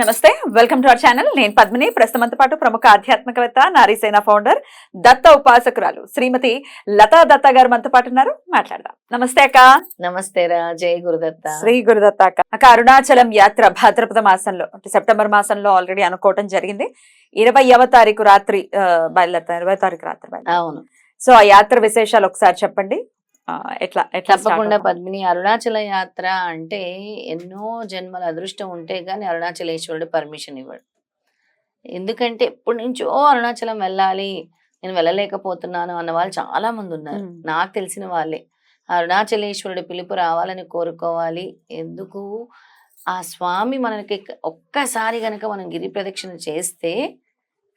నమస్తే welcome to our channel. నేను పద్మిని. ప్రస్తుతంతో పాటు ప్రముఖ ఆధ్యాత్మికవేత్త నారీసేన ఫౌండర్ దత్త ఉపాసకురాలు శ్రీమతి లతా దత్త గారు మనతో పాటు ఉన్నారు. మాట్లాడదాం. నమస్తే అక్క. నమస్తే రా. జై గురుదత్త. శ్రీ గురుదత్త అక్క. అక్క అరుణాచలం యాత్ర భాద్రపద మాసంలో అంటే సెప్టెంబర్ మాసంలో ఆల్రెడీ అనుకోవటం జరిగింది. ఇరవైవ తారీఖు రాత్రి బయలుదేరుతాం ఇరవై తారీఖు రాత్రి. అవును. సో ఆ యాత్ర విశేషాలు ఒకసారి చెప్పండి. ఎట్లా తప్పకుండా? పద్మిని అరుణాచల యాత్ర అంటే ఎన్నో జన్మల అదృష్టం ఉంటే గాని అరుణాచలేశ్వరుడు పర్మిషన్ ఇవ్వడు. ఎందుకంటే ఎప్పటి నుంచో అరుణాచలం వెళ్ళాలి నేను వెళ్ళలేకపోతున్నాను అన్న వాళ్ళు చాలా మంది ఉన్నారు. నాకు తెలిసిన వాళ్ళే. అరుణాచలేశ్వరుడు పిలుపు రావాలని కోరుకోవాలి. ఎందుకు? ఆ స్వామి మనకి ఒక్కసారి గనక మనం గిరి ప్రదక్షిణ చేస్తే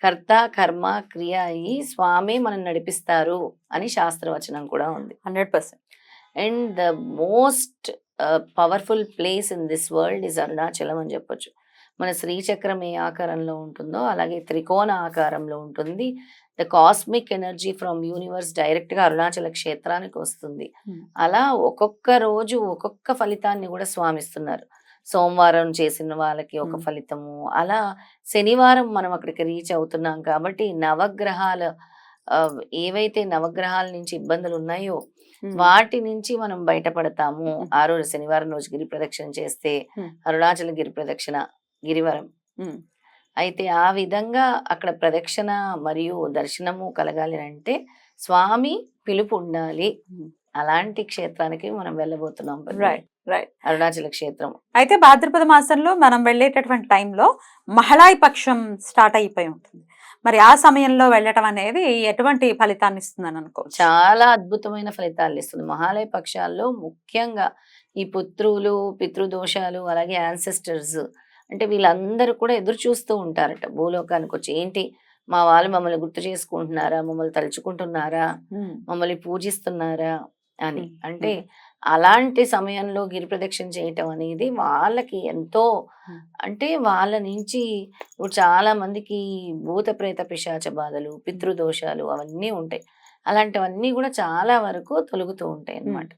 కర్త కర్మ క్రియ అయి స్వామి మనం నడిపిస్తారు అని శాస్త్రవచనం కూడా ఉంది. Hundred percent. And the most powerful place in this world is Arunachalam అని చెప్పొచ్చు. మన శ్రీచక్రం ఏ ఆకారంలో ఉంటుందో అలాగే త్రికోణ ఆకారంలో ఉంటుంది. The cosmic energy from universe డైరెక్ట్గా అరుణాచల క్షేత్రానికి వస్తుంది. అలా ఒక్కొక్క రోజు ఒక్కొక్క ఫలితాన్ని కూడా స్వామిస్తున్నారు. సోమవారం చేసిన వాళ్ళకి ఒక. ఫలితము అలా శనివారం మనం అక్కడికి రీచ్ అవుతున్నాం కాబట్టి నవగ్రహాల ఏవైతే నవగ్రహాల నుంచి ఇబ్బందులు ఉన్నాయో వాటి నుంచి మనం బయటపడతాము. ఆ రోజు శనివారం రోజు గిరి ప్రదక్షిణ చేస్తే. అరుణాచల గిరి ప్రదక్షిణ గిరివరం. అయితే ఆ విధంగా అక్కడ ప్రదక్షిణ మరియు దర్శనము కలగాలి అంటే స్వామి పిలుపు ఉండాలి. అలాంటి క్షేత్రానికి మనం వెళ్ళబోతున్నాం. రైట్ రైట్ అరుణాచల క్షేత్రం. అయితే భాద్రపద మాసంలో మనం వెళ్ళేటటువంటి టైంలో మహళాయి పక్షం స్టార్ట్ అయిపోయి ఉంటుంది. మరి ఆ సమయంలో వెళ్ళటం అనేది ఎటువంటి ఫలితాన్ని ఇస్తుందని అనుకోవచ్చు? చాలా అద్భుతమైన ఫలితాలు ఇస్తుంది. మహాలయ పక్షాల్లో ముఖ్యంగా ఈ పుత్రులు పితృదోషాలు అలాగే యాన్సెస్టర్స్ అంటే వీళ్ళందరూ కూడా ఎదురు చూస్తూ ఉంటారట. భూలోకానికి వచ్చి ఏంటి? మా వాళ్ళు మమ్మల్ని గుర్తు చేసుకుంటున్నారా? మమ్మల్ని తలుచుకుంటున్నారా? మ్మ్. మమ్మల్ని పూజిస్తున్నారా? అని. అంటే అలాంటి సమయంలో గిరి ప్రదక్షిణ చేయటం అనేది వాళ్ళకి ఎంతో. అంటే వాళ్ళ నుంచి ఇప్పుడు చాలా మందికి భూత ప్రేత పిశాచ బాధలు పితృదోషాలు అవన్నీ ఉంటాయి అలాంటివన్నీ కూడా చాలా వరకు తొలుగుతూ ఉంటాయి అన్నమాట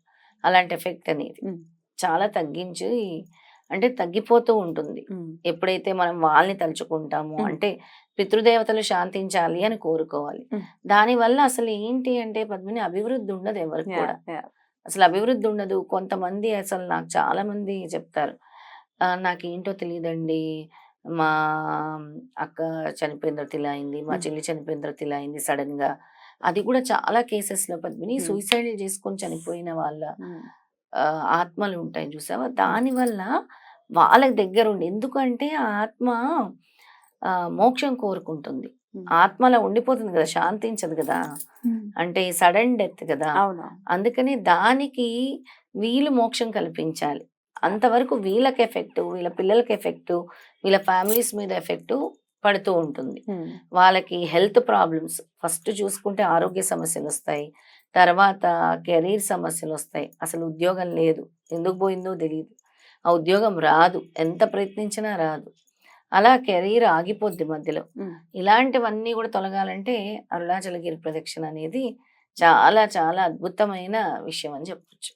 అలాంటి ఎఫెక్ట్ అనేది. చాలా తగ్గించి అంటే తగ్గిపోతూ ఉంటుంది. ఎప్పుడైతే మనం వాళ్ళని తలుచుకుంటామో. అంటే పితృదేవతలు శాంతించాలి అని కోరుకోవాలి. దానివల్ల అసలు ఏంటి అంటే పద్మిని అభివృద్ధి ఉండదు ఎవరికి కూడా. అసలు అభివృద్ధి ఉండదు. కొంతమంది అసలు నాకు చాలా మంది చెప్తారు. "ఆ, నాకేంటో తెలియదండి. మా అక్క చనిపోయిన తర్వాత ఇలా అయింది. మా. చెల్లి చనిపోయిన తర్వాత ఇలా అయింది సడన్గా అది కూడా చాలా కేసెస్లో పద్మిని. సూసైడ్ చేసుకొని చనిపోయిన వాళ్ళ ఆత్మలు ఉంటాయి చూసావా? దానివల్ల వాళ్ళకి దగ్గర ఉండి ఎందుకంటే ఆ ఆత్మ మోక్షం కోరుకుంటుంది. మ్మ్. ఆత్మ అలా ఉండిపోతుంది కదా శాంతించదు కదా. అంటే సడన్ డెత్ కదా. అవును. అందుకని దానికి వీళ్ళు మోక్షం కల్పించాలి. అంతవరకు వీళ్ళకి ఎఫెక్ట్ వీళ్ళ పిల్లలకి ఎఫెక్ట్ వీళ్ళ ఫ్యామిలీస్ మీద ఎఫెక్ట్ పడుతూ ఉంటుంది. వాళ్ళకి హెల్త్ ప్రాబ్లమ్స్ ఫస్ట్ చూసుకుంటే ఆరోగ్య సమస్యలు వస్తాయి. తర్వాత కెరీర్ సమస్యలు వస్తాయి. అసలు ఉద్యోగం లేదు. ఎందుకు పోయిందో తెలియదు ఆ ఉద్యోగం రాదు. ఎంత ప్రయత్నించినా రాదు. అలా కెరీర్ ఆగిపోద్ది మధ్యలో. ఇలాంటివన్నీ కూడా తొలగాలంటే అరుణాచలగిరి ప్రదక్షిణ అనేది చాలా చాలా అద్భుతమైన విషయం అని చెప్పొచ్చు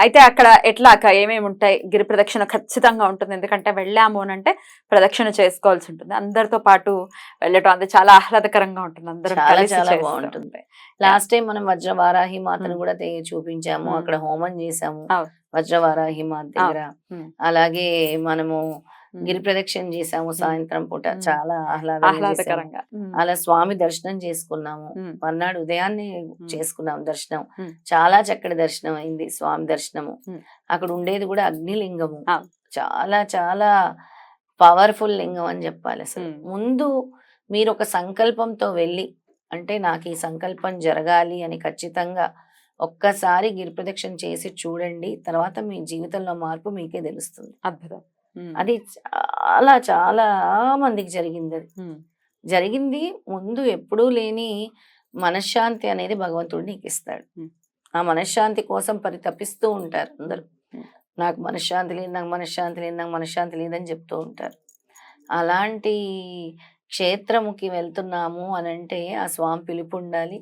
అయితే అక్కడ ఎట్లా అక్క ఏమేమి ఉంటాయి గిరి ప్రదక్షిణ ఖచ్చితంగా ఉంటుంది ఎందుకంటే వెళ్ళాము అని అంటే ప్రదక్షిణ చేసుకోవాల్సి ఉంటుంది అందరితో పాటు వెళ్ళటం అది చాలా ఆహ్లాదకరంగా ఉంటుంది అందరం చాలా చాలా బాగుంటుంది. లాస్ట్ టైం మనం వజ్రవారాహి మాతను. కూడా చూపించాము. అక్కడ హోమం చేసాము. వజ్రవారాహి మాత దగ్గర. అలాగే మనము. గిరి ప్రదక్షిణ చేసాము సాయంత్రం పూట. చాలా. ఆహ్లాదకరంగా. అలా స్వామి దర్శనం చేసుకున్నాము. మర్నాడు ఉదయాన్నే చేసుకున్నాం దర్శనం. చాలా చక్కటి దర్శనం అయింది స్వామి దర్శనము. అక్కడ ఉండేది కూడా అగ్నిలింగము. చాలా చాలా పవర్ఫుల్ లింగం అని చెప్పాలి అసలు. ముందు మీరు ఒక సంకల్పంతో వెళ్ళి అంటే నాకు ఈ సంకల్పం జరగాలి అని ఖచ్చితంగా ఒక్కసారి గిరి ప్రదక్షిణ చేసి చూడండి తర్వాత మీ జీవితంలో మార్పు మీకే తెలుస్తుంది అద్భుతం. అది చాలా చాలా మందికి జరిగింది అది. జరిగింది ముందు ఎప్పుడూ లేని మనశ్శాంతి అనేది భగవంతుడు నీకు ఇస్తాడు. ఆ మనశ్శాంతి కోసం పరితపిస్తూ ఉంటారు అందరూ. నాకు మనశ్శాంతి లేదు నాకు మనశ్శాంతి లేదు నాకు మనశ్శాంతి లేదని చెప్తూ ఉంటారు అలాంటి క్షేత్రముకి వెళ్తున్నాము అని అంటే ఆ స్వామి పిలుపు ఉండాలి.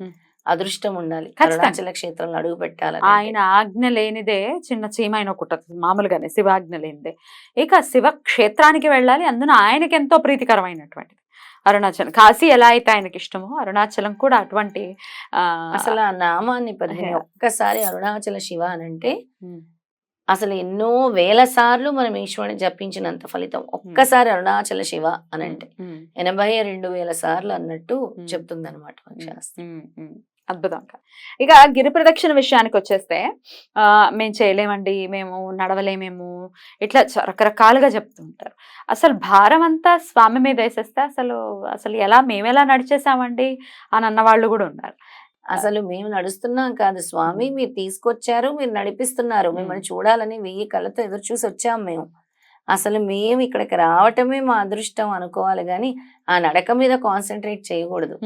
అదృష్టం ఉండాలి. అరుణాచల క్షేత్రంలో అడుగు పెట్టాలని ఆయన ఆజ్ఞ లేనిదే చిన్న చీమైన కుట్టదు. మామూలుగానే శివాజ్ఞ లేనిదే. ఇక శివ క్షేత్రానికి వెళ్ళాలి. అందున ఆయనకి ఎంతో ప్రీతికరమైనటువంటిది. అరుణాచలం కాశీ ఎలా అయితే ఆయనకి ఇష్టమో అరుణాచలం కూడా అటువంటి ఆ, అసలు ఆ నామాన్ని పద్మిని అదే. ఒక్కసారి అరుణాచల శివ అని అంటే ఉమ్, అసలు ఎన్నో వేల సార్లు మనం ఈశ్వరుని జపించినంత ఫలితం ఒక్కసారి అరుణాచల శివ అని అంటే. ఎనభై రెండు వేల సార్లు అన్నట్టు. చెప్తుంది అనమాట శాస్త్రం. అద్భుతంగా. ఇక గిరి ప్రదక్షిణ విషయానికి వచ్చేస్తే ఆ మేము చేయలేమండి మేము నడవలేమేమో ఇట్లా రకరకాలుగా చెప్తుంటారు. అసలు భారం అంతా స్వామి మీద వేసేస్తే అసలు అసలు ఎలా మేము ఎలా నడిచేసామండి అని అన్న వాళ్ళు కూడా ఉన్నారు. అసలు మేము నడుస్తున్నాం కాదు స్వామి మీరు తీసుకొచ్చారు మీరు నడిపిస్తున్నారు. మిమ్మల్ని చూడాలని వెయ్యి కళ్ళతో ఎదురు చూసి వచ్చాం మేము. అసలు మేము ఇక్కడికి రావటమే మా అదృష్టం అనుకోవాలి కానీ ఆ నడక మీద కాన్సన్ట్రేట్ చేయకూడదు.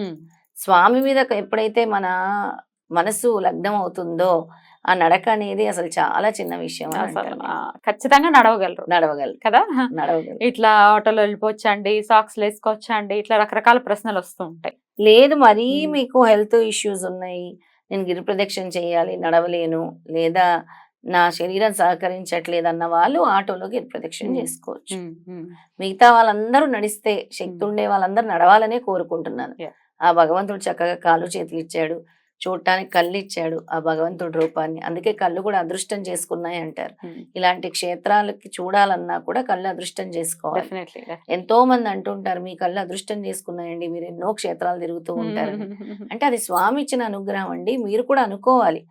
స్వామి మీద ఎప్పుడైతే మన మనసు లగ్నం అవుతుందో ఆ నడక అనేది అసలు చాలా చిన్న విషయం. ఖచ్చితంగా నడవగలరు నడవగలరు కదా నడవగలరు ఇట్లా ఆటోలో వెళ్ళిపోవచ్చండి సాక్స్ వేసుకోవచ్చండి ఇట్లా రకరకాల ప్రశ్నలు వస్తూ ఉంటాయి లేదు మరీ. మీకు హెల్త్ ఇష్యూస్ ఉన్నాయి నేను గిరి ప్రదక్షిణ చేయాలి నడవలేను లేదా నా శరీరం సహకరించట్లేదు అన్న వాళ్ళు ఆటోలో గిరి ప్రదక్షిణ. చేసుకోవచ్చు మిగతా వాళ్ళందరూ నడిస్తే శక్తి. ఉండే వాళ్ళందరూ నడవాలనే కోరుకుంటున్నాను. ఆ భగవంతుడు చక్కగా కాళ్ళు చేతులు ఇచ్చాడు. చూడటానికి కళ్ళు ఇచ్చాడు ఆ భగవంతుడి రూపాన్ని. అందుకే కళ్ళు కూడా అదృష్టం చేసుకున్నాయి అంటారు. ఇలాంటి క్షేత్రాలకి చూడాలన్నా కూడా కళ్ళు అదృష్టం చేసుకోవాలి. ఎంతో మంది అంటుంటారు మీ కళ్ళు అదృష్టం చేసుకున్నాయండి మీరు ఎన్నో క్షేత్రాలు తిరుగుతూ ఉంటారని అంటే అది స్వామి ఇచ్చిన అనుగ్రహం అండి మీరు కూడా అనుకోవాలి.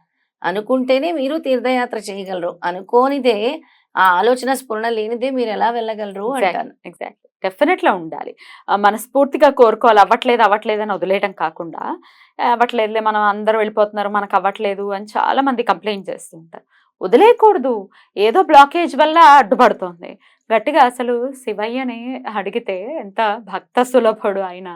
అనుకుంటేనే మీరు తీర్థయాత్ర చేయగలరు. అనుకోనిదే ఆ ఆలోచన స్ఫురణ లేనిదే మీరు ఎలా వెళ్ళగలరు అంటాను. ఎగ్జాక్ట్లీ. డెఫినెట్గా ఉండాలి. మనస్ఫూర్తిగా కోరుకోవాలి. అవ్వట్లేదు అవ్వట్లేదు అని వదిలేయడం కాకుండా అవ్వట్లేదు అవ్వట్లేదులే మనం అందరూ వెళ్ళిపోతున్నారు మనకు అవ్వట్లేదు అని చాలా మంది కంప్లైంట్ చేస్తుంటారు వదిలేయకూడదు. ఏదో బ్లాకేజ్ వల్ల అడ్డుపడుతుంది. గట్టిగా అసలు శివయ్యని అడిగితే ఎంత భక్త సులభుడు ఆయన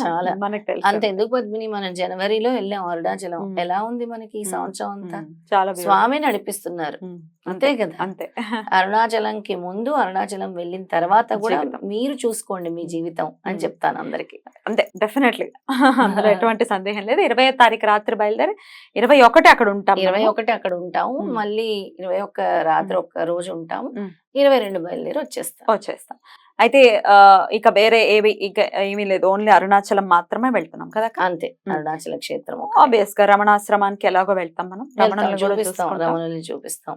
చాలా. మనకు తెలుసు అంత ఎందుకు పద్మిని మనం జనవరిలో వెళ్ళాం అరుణాచలం. ఎలా ఉంది మనకి ఈ. సంవత్సరం అంతా చాలా. స్వామి నడిపిస్తున్నారు అంతే కదా అంతే అరుణాచలంకి ముందు అరుణాచలం వెళ్ళిన తర్వాత కూడా. మీరు చూసుకోండి మీ జీవితం అని. చెప్తాను అందరికి అంతే డెఫినెట్లీ అందులో ఎటువంటి సందేహం లేదు ఇరవై తారీఖు రాత్రి బయలుదేరి ఇరవై ఒకటి అక్కడ ఉంటాం ఇరవై. ఒకటి అక్కడ ఉంటాము. మళ్ళీ ఇరవై ఒక్క రాత్రి ఒక్క రోజు ఉంటాము. ఇరవై రెండు బయలుదేరి వచ్చేస్తాం. వచ్చేస్తాం. అయితే ఇక వేరే ఏవి ఇక ఏమీ లేదు. ఓన్లీ అరుణాచలం మాత్రమే వెళ్తున్నాం కదా అంతే. అరుణాచల క్షేత్రం ఆబ్వియస్గా రమణాశ్రమానికి ఎలాగో వెళ్తాం మనం? రమణులను కూడా చూపిస్తాం. రమణుల్ని చూపిస్తాం.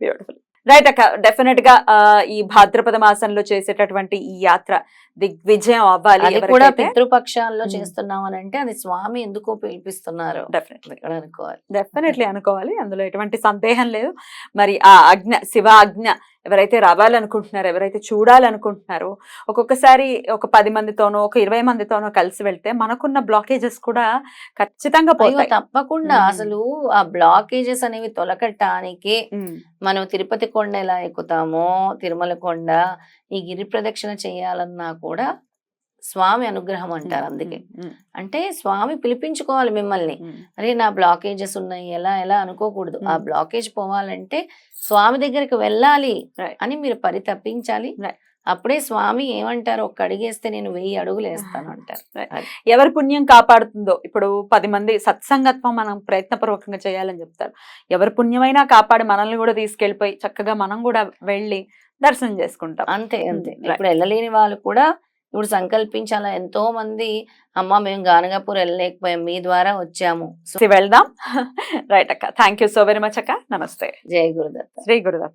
బ్యూటిఫుల్ రైట్ అక్క. డెఫినెట్గా ఆ, ఈ భాద్రపద మాసంలో చేసేటటువంటి ఈ యాత్ర దిగ్విజయం అవ్వాలి అది కూడా పితృపక్షాల్లో. చేస్తున్నాం అని అంటే అది స్వామి ఎందుకో పిలిపిస్తున్నారు. డెఫినెట్లీ అనుకోవాలి. డెఫినెట్లీ అనుకోవాలి. అందులో ఎటువంటి సందేహం లేదు. మరి ఆ అజ్ఞ శివ అజ్ఞ ఎవరైతే రావాలనుకుంటున్నారో ఎవరైతే చూడాలనుకుంటున్నారో ఒక్కొక్కసారి ఒక పది మందితోనో ఒక ఇరవై మందితోనో కలిసి వెళ్తే మనకున్న బ్లాకేజెస్ కూడా ఖచ్చితంగా పోతాయి. తప్పకుండా. అసలు ఆ బ్లాకేజెస్ అనేవి ఉమ్, మనం తిరుపతి కొండ ఎలా ఎక్కుతామో తిరుమల కొండ ఈ గిరి ప్రదక్షిణ చేయాలన్నా కూడా స్వామి అనుగ్రహం అంటారు అందుకే. అంటే స్వామి పిలిపించుకోవాలి మిమ్మల్ని. అరే నా బ్లాకేజెస్ ఉన్నాయి ఎలా ఎలా అనుకోకూడదు. ఆ. బ్లాకేజ్ పోవాలంటే స్వామి దగ్గరికి వెళ్ళాలి. అని మీరు Right. అప్పుడే స్వామి ఏమంటారు? ఒక్క అడిగేస్తే నేను వెయ్యి అడుగులు వేస్తాను అంటారు. ఎవరి పుణ్యం కాపాడుతుందో ఇప్పుడు పది మంది సత్సంగత్వం మనం ప్రయత్నపూర్వకంగా చేయాలని చెప్తారు. ఎవరి పుణ్యమైనా కాపాడి మనల్ని కూడా తీసుకెళ్ళిపోయి చక్కగా మనం కూడా వెళ్ళి దర్శనం చేసుకుంటాం. అంతే అంతే. ఇప్పుడు వెళ్ళలేని వాళ్ళు కూడా ఇప్పుడు సంకల్పించాలా? ఎంతో మంది అమ్మ మేము గానగాపూర్ వెళ్ళలేకపోయాం మీ ద్వారా వచ్చాము. వెళ్దాం. రైట్ అక్క. Thank you so very much అక్క. నమస్తే. జయ గురుదత్త. శ్రీ గురుదత్త.